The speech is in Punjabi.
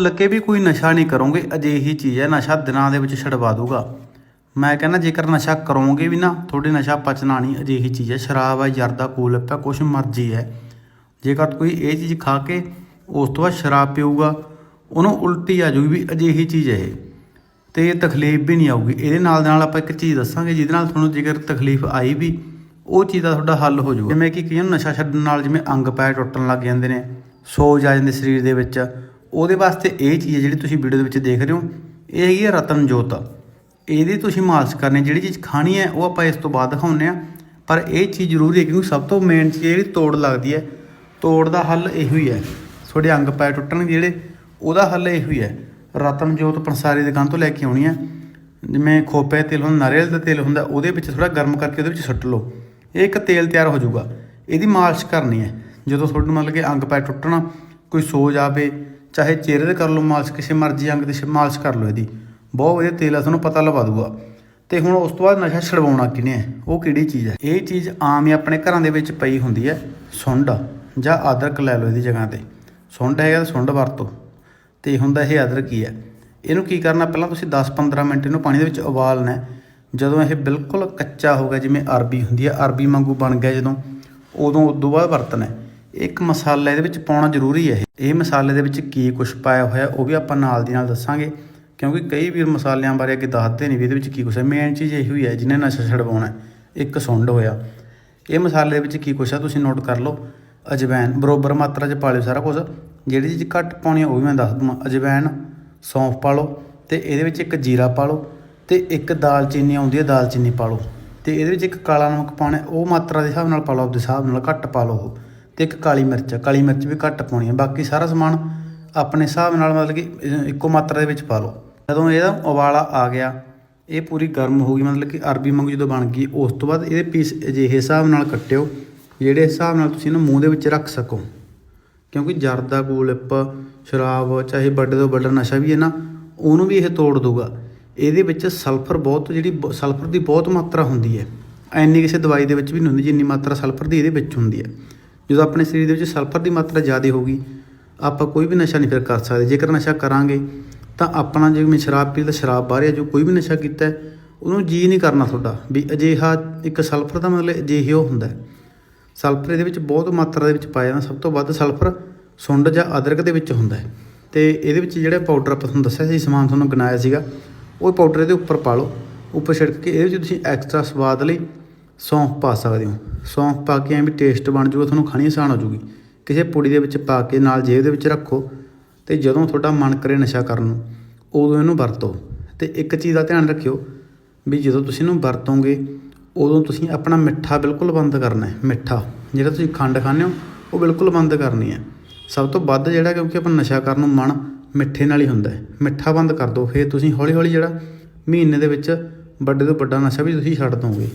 ਲੱਗੇ ਵੀ ਕੋਈ ਨਸ਼ਾ ਨਹੀਂ ਕਰੋਗੇ, ਅਜਿਹੀ ਚੀਜ਼ ਹੈ, ਨਸ਼ਾ ਦਿਨਾਂ ਦੇ ਵਿੱਚ ਛਡਵਾ ਦੂਗਾ ਮੈਂ ਕਹਿੰਦਾ ਜੇਕਰ ਨਸ਼ਾ ਕਰੋਗੇ ਵੀ ਨਾ, ਤੁਹਾਡੇ ਨਸ਼ਾ ਪਚਣਾ ਨਹੀਂ, ਅਜਿਹੀ ਚੀਜ਼ ਹੈ, ਸ਼ਰਾਬ ਹੈ ਜਰਦਾ ਕੂਲਪ ਹੈ, ਕੁਛ ਮਰਜ਼ੀ ਹੈ। ਜੇਕਰ ਕੋਈ ਇਹ ਚੀਜ਼ ਖਾ ਕੇ ਉਸ ਤੋਂ ਬਾਅਦ ਸ਼ਰਾਬ ਪੀਊਗਾ, ਉਹਨੂੰ ਉਲਟੀ ਆ ਜਾਊਗੀ ਵੀ ਅਜਿਹੀ ਚੀਜ਼ ਹੈ ਇਹ। ਤੇ ਇਹ ਤਕਲੀਫ ਵੀ ਨਹੀਂ ਆਊਗੀ। ਇਹਦੇ ਨਾਲ ਦੇ ਨਾਲ ਆਪਾਂ ਇੱਕ ਚੀਜ਼ ਦੱਸਾਂਗੇ, ਜਿਹਦੇ ਨਾਲ ਤੁਹਾਨੂੰ ਜੇਕਰ ਤਕਲੀਫ ਆਈ ਵੀ, ਉਹ ਚੀਜ਼ ਦਾ ਤੁਹਾਡਾ ਹੱਲ ਹੋ ਜਾਊਗਾ। ਜਿਵੇਂ ਕਿ ਕਈਆਂ ਨੂੰ ਨਸ਼ਾ ਛੱਡਣ ਨਾਲ ਜਿਵੇਂ ਅੰਗ ਪੈ ਟੁੱਟਣ ਲੱਗ ਜਾਂਦੇ ਨੇ, ਸੋਜ ਆ ਜਾਂਦੇ ਸਰੀਰ ਦੇ ਵਿੱਚ ਉਹਦੇ ਵਾਸਤੇ ਇਹ ਚੀਜ਼ ਜਿਹੜੀ ਤੁਸੀਂ ਵੀਡੀਓ ਦੇ ਵਿੱਚ ਦੇਖ ਰਹੇ ਹੋ, ਇਹ ਹੈਗੀ ਹੈ ਰਤਨ ਜੋਤ। ਇਹਦੀ ਤੁਸੀਂ ਮਾਲਸ਼ ਕਰਨੀ ਜਿਹੜੀ ਚੀਜ਼ ਖਾਣੀ ਹੈ, ਉਹ ਆਪਾਂ ਇਸ ਤੋਂ ਬਾਅਦ ਦਿਖਾਉਂਦੇ ਆ ਪਰ ਇਹ ਚੀਜ਼ ਜ਼ਰੂਰੀ ਹੈ ਕਿਉਂਕਿ ਸਭ ਤੋਂ ਮੇਨ ਚੀਜ਼ ਜਿਹੜੀ ਤੋੜ ਲੱਗਦੀ ਹੈ, ਤੋੜ ਦਾ ਹੱਲ ਇਹੋ ਹੀ ਹੈ। ਤੁਹਾਡੇ ਅੰਗ ਪੈਰ ਟੁੱਟਣਗੇ ਜਿਹੜੇ, ਉਹਦਾ ਹੱਲ ਇਹੋ ਹੀ ਹੈ। ਰਤਨ ਜੋਤ ਪੰਸਾਰੀ ਦੁਕਾਨ ਤੋਂ ਲੈ ਕੇ ਆਉਣੀ ਹੈ। ਜਿਵੇਂ ਖੋਪੇ ਦਾ ਤੇਲ ਹੁੰਦਾ, ਨਾਰੀਅਲ ਦਾ ਤੇਲ ਹੁੰਦਾ, ਉਹਦੇ ਵਿੱਚ ਥੋੜਾ ਗਰਮ ਕਰਕੇ ਉਹਦੇ ਵਿੱਚ ਸੁੱਟ ਲਓ। ਇਹ ਇੱਕ ਤੇਲ ਤਿਆਰ ਹੋ ਜਾਊਗਾ। ਇਹਦੀ ਮਾਲਿਸ਼ ਕਰਨੀ ਹੈ। ਜਦੋਂ ਤੁਹਾਡੇ ਮਤਲਬ ਕਿ ਅੰਗ ਪੈਰ ਟੁੱਟਣਾ, ਕੋਈ ਸੋਜ ਆਵੇ ਚਾਹੇ ਚਿਹਰੇ ਤੇ ਕਰ ਲਓ ਮਾਲਿਸ਼, ਕਿਸੇ ਮਰਜ਼ੀ ਅੰਗ ਤੇ ਮਾਲਿਸ਼ ਕਰ ਲਓ ਇਹਦੀ। ਬਹੁਤ ਵਧੀਆ ਤੇਲ ਆ, ਤੁਹਾਨੂੰ ਪਤਾ ਲਵਾ ਦੂਗਾ ਤੇ ਹੁਣ ਉਸ ਤੋਂ ਬਾਅਦ ਨਸ਼ਾ ਛਡਵਾਉਣਾ ਕਿਨੇ ਹੈ ਉਹ ਕਿਹੜੀ ਚੀਜ਼ ਹੈ ਇਹ ਚੀਜ਼ ਆਮ ਹੀ ਆਪਣੇ ਘਰਾਂ ਦੇ ਵਿੱਚ ਪਈ ਹੁੰਦੀ ਹੈ ਸੁੰਡ। ਜਾਂ ਅਦਰਕ ਲੈ ਲਓ ਇਹਦੀ ਜਗ੍ਹਾ ਤੇ। ਸੁੰਡ ਹੈਗਾ ਤਾਂ ਸੁੰਡ ਵਰਤੋ। ਤੇ ਹੁੰਦਾ ਇਹ ਅਦਰਕ ਹੀ ਹੈ ਇਹਨੂੰ ਕੀ ਕਰਨਾ? ਪਹਿਲਾਂ ਤੁਸੀਂ 10-15 ਮਿੰਟ ਇਹਨੂੰ ਪਾਣੀ ਦੇ ਵਿੱਚ ਉਬਾਲਣਾ। ਜਦੋਂ ਇਹ ਬਿਲਕੁਲ ਕੱਚਾ ਹੋ ਗਿਆ, ਜਿਵੇਂ ਅਰਬੀ ਹੁੰਦੀ ਹੈ ਅਰਬੀ ਵਾਂਗੂ ਬਣ ਗਿਆ ਜਦੋਂ, ਉਦੋਂ ਉਦੋਂ ਬਾਅਦ ਵਰਤਣਾ। ਇੱਕ ਮਸਾਲਾ ਇਹਦੇ ਵਿੱਚ ਪਾਉਣਾ ਜ਼ਰੂਰੀ ਹੈ। ਇਹ ਮਸਾਲੇ ਦੇ ਵਿੱਚ ਕੀ ਕੁਝ ਪਾਇਆ ਹੋਇਆ, ਉਹ ਵੀ ਆਪਾਂ ਨਾਲ ਦੀ ਨਾਲ ਦੱਸਾਂਗੇ। ਕਿਉਂਕਿ ਕਈ ਵੀਰ ਮਸਾਲਿਆਂ ਬਾਰੇ ਅੱਗੇ ਦੱਸਦੇ ਨਹੀਂ ਵੀ ਇਹਦੇ ਵਿੱਚ ਕੀ ਕੁਝ ਹੈ। ਮੇਨ ਚੀਜ਼ ਇਹੀ ਹੋਈ ਹੈ, ਜਿਹਨੇ ਨਸ਼ਾ ਛਡਵਾਉਣਾ ਇੱਕ ਸੁੰਡ ਹੋਇਆ। ਇਹ ਮਸਾਲੇ ਦੇ ਵਿੱਚ ਕੀ ਕੁਛ ਆ ਤੁਸੀਂ ਨੋਟ ਕਰ ਲਓ। ਅਜਵੈਨ ਬਰੋਬਰ ਮਾਤਰਾ 'ਚ ਪਾ ਲਿਓ ਸਾਰਾ ਕੁਝ ਜਿਹੜੀ ਚੀਜ਼ ਘੱਟ ਪਾਉਣੀ ਉਹ ਵੀ ਮੈਂ ਦੱਸ ਦੂੰਗਾ। ਅਜਵੈਨ ਸੌਂਫ ਪਾ ਲਓ ਤੇ ਇਹਦੇ ਵਿੱਚ ਇੱਕ ਜੀਰਾ ਪਾ ਲਓ ਤੇ ਇੱਕ ਦਾਲਚੀਨੀ ਆਉਂਦੀ ਹੈ, ਦਾਲਚੀਨੀ ਪਾ ਲਓ ਤੇ ਇਹਦੇ ਵਿੱਚ ਇੱਕ ਕਾਲਾ ਨਮਕ ਪਾਉਣਾ ਉਹ ਮਾਤਰਾ ਦੇ ਹਿਸਾਬ ਨਾਲ ਪਾ ਲਓ ਆਪਦੇ ਹਿਸਾਬ ਨਾਲ ਘੱਟ ਪਾ ਲਓ ਉਹ। ਇੱਕ ਕਾਲੀ ਮਿਰਚ ਕਾਲੀ ਮਿਰਚ ਵੀ ਘੱਟ ਪਾਉਣੀ ਹੈ ਬਾਕੀ ਸਾਰਾ ਸਮਾਨ ਆਪਣੇ ਹਿਸਾਬ ਨਾਲ ਮਤਲਬ ਕਿ ਇੱਕੋ ਮਾਤਰਾ ਦੇ ਵਿੱਚ ਪਾ ਲਓ। ਜਦੋਂ ਇਹਦਾ ਉਬਾਲਾ ਆ ਗਿਆ, ਇਹ ਪੂਰੀ ਗਰਮ ਹੋ ਗਈ ਮਤਲਬ ਕਿ ਅਰਬੀ ਮੰਗ ਜਦੋਂ ਬਣ ਗਈ, ਉਸ ਤੋਂ ਬਾਅਦ ਇਹਦੇ ਪੀਸ ਅਜਿਹੇ ਹਿਸਾਬ ਨਾਲ ਕੱਟਿਓ, ਜਿਹੜੇ ਹਿਸਾਬ ਨਾਲ ਤੁਸੀਂ ਇਹਨੂੰ ਮੂੰਹ ਦੇ ਵਿੱਚ ਰੱਖ ਸਕੋ। ਕਿਉਂਕਿ ਜਰਦਾ ਗੋਲਿਪ ਸ਼ਰਾਬ, ਚਾਹੇ ਵੱਡੇ ਤੋਂ ਵੱਡਾ ਨਸ਼ਾ ਵੀ ਹੈ ਨਾ, ਉਹਨੂੰ ਵੀ ਇਹ ਤੋੜ ਦੂਗਾ ਇਹਦੇ ਵਿੱਚ ਸਲਫਰ ਬਹੁਤ, ਜਿਹੜੀ ਬ- ਸਲਫਰ ਦੀ ਬਹੁਤ ਮਾਤਰਾ ਹੁੰਦੀ ਹੈ। ਐਨੀ ਕਿਸੇ ਦਵਾਈ ਦੇ ਵਿੱਚ ਵੀ ਨਹੀਂ ਹੁੰਦੀ, ਜਿੰਨੀ ਮਾਤਰਾ ਸਲਫਰ ਦੀ ਇਹਦੇ ਵਿੱਚ ਹੁੰਦੀ ਹੈ। ਜਦੋਂ ਆਪਣੇ ਸਰੀਰ ਦੇ ਵਿੱਚ ਸਲਫਰ ਦੀ ਮਾਤਰਾ ਜ਼ਿਆਦਾ ਹੋਗੀ ਆਪਾਂ ਕੋਈ ਵੀ ਨਸ਼ਾ ਨਹੀਂ ਫਿਰ ਕਰ ਸਕਦੇ। ਜੇਕਰ ਨਸ਼ਾ ਕਰਾਂਗੇ, ਤਾਂ ਆਪਣਾ ਜਿਵੇਂ ਸ਼ਰਾਬ ਪੀ ਤਾਂ ਸ਼ਰਾਬ ਬਾਹਰ ਆ, ਜੋ ਕੋਈ ਵੀ ਨਸ਼ਾ ਕੀਤਾ, ਉਹਨੂੰ ਜੀ ਨਹੀਂ ਕਰਨਾ ਤੁਹਾਡਾ। ਵੀ ਅਜਿਹਾ ਇੱਕ ਸਲਫਰ ਦਾ ਮਤਲਬ ਅਜਿਹੇ ਉਹ ਹੁੰਦਾ ਸਲਫਰ ਇਹਦੇ ਵਿੱਚ ਬਹੁਤ ਮਾਤਰਾ ਦੇ ਵਿੱਚ ਪਾਇਆ ਜਾਂਦਾ। ਸਭ ਤੋਂ ਵੱਧ ਸਲਫਰ ਸੁੰਡ ਜਾਂ ਅਦਰਕ ਦੇ ਵਿੱਚ ਹੁੰਦਾ ਹੈ। ਤੇ ਇਹਦੇ ਵਿੱਚ ਜਿਹੜਾ ਪਾਊਡਰ ਆਪਾਂ ਤੁਹਾਨੂੰ ਦੱਸਿਆ ਸੀ, ਸਮਾਨ ਤੁਹਾਨੂੰ ਗਨਾਇਆ ਸੀਗਾ, ਉਹ ਪਾਊਡਰ ਇਹਦੇ ਉੱਪਰ ਪਾ ਲਓ। ਉੱਪਰ ਛਿੜਕ ਕੇ ਇਹਦੇ ਵਿੱਚ ਤੁਸੀਂ ਐਕਸਟਰਾ ਸਵਾਦ ਲਈ ਸੌਂਫ ਪਾ ਸਕਦੇ ਹੋ। ਸੌਂਫ ਪਾ ਕੇ ਐਵੇਂ ਵੀ ਟੇਸਟ ਬਣ ਜੂਗਾ, ਤੁਹਾਨੂੰ ਖਾਣੀ ਆਸਾਨ ਹੋ ਜੂਗੀ। ਕਿਸੇ ਪੁੜੀ ਦੇ ਵਿੱਚ ਪਾ ਕੇ ਨਾਲ ਜੇਬ ਦੇ ਵਿੱਚ ਰੱਖੋ ਤੇ ਜਦੋਂ ਤੁਹਾਡਾ ਮਨ ਕਰੇ ਨਸ਼ਾ ਕਰਨ ਨੂੰ, ਉਦੋਂ ਇਹਨੂੰ ਵਰਤੋ। ਤੇ ਇੱਕ ਚੀਜ਼ ਦਾ ਧਿਆਨ ਰੱਖਿਓ ਵੀ ਜਦੋਂ ਤੁਸੀਂ ਇਹਨੂੰ ਵਰਤੋਗੇ, ਉਦੋਂ ਤੁਸੀਂ ਆਪਣਾ ਮਿੱਠਾ ਬਿਲਕੁਲ ਬੰਦ ਕਰਨਾ ਹੈ। ਮਿੱਠਾ, ਜਿਹੜਾ ਤੁਸੀਂ ਖੰਡ ਖਾਂਦੇ ਹੋ, ਉਹ ਬਿਲਕੁਲ ਬੰਦ ਕਰਨੀ ਹੈ। ਸਭ ਤੋਂ ਵੱਧ ਜਿਹੜਾ ਕਿਉਂਕਿ ਆਪਾਂ ਨਸ਼ਾ ਕਰਨ ਨੂੰ ਮਨ ਮਿੱਠੇ ਨਾਲ ਹੀ ਹੁੰਦਾ ਹੈ। ਮਿੱਠਾ ਬੰਦ ਕਰ ਦਿਓ, ਫਿਰ ਤੁਸੀਂ ਹੌਲੀ ਹੌਲੀ ਜਿਹੜਾ ਮਹੀਨੇ ਦੇ ਵਿੱਚ ਵੱਡੇ ਤੋਂ ਵੱਡਾ ਨਸ਼ਾ ਵੀ ਤੁਸੀਂ ਛੱਡ ਦੋਗੇ।